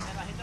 me bajé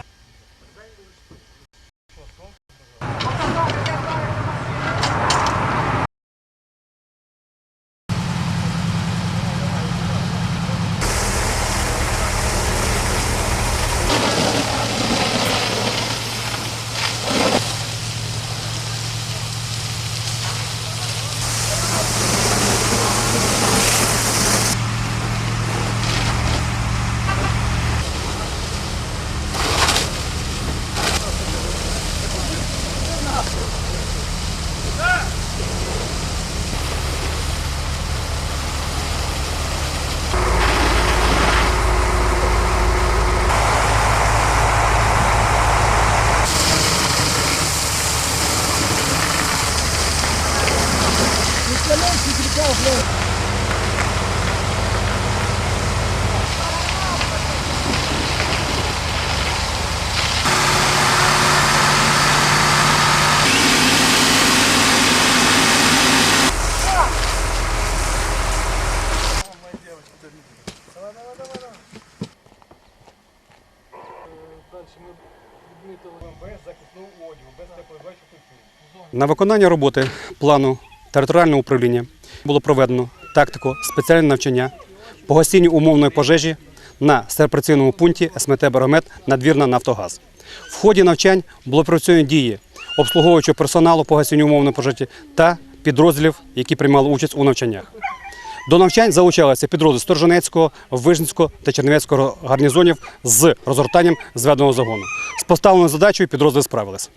На виконання роботи плану територіального управління було проведено тактику спеціальне навчання по гасінню умовної пожежі на стерпраційному пункті СМТ Баромет надвірна Нафтогаз. В ході навчань було працювані дії обслуговуючого персоналу по гасінню умовної пожежі та підрозділів, які приймали участь у навчаннях. До навчань залучалися підрозділи Сторженецького, Вижницького та Чернівецького гарнізонів з розгортанням зведеного загону. З поставленою задачею підрозділи справились.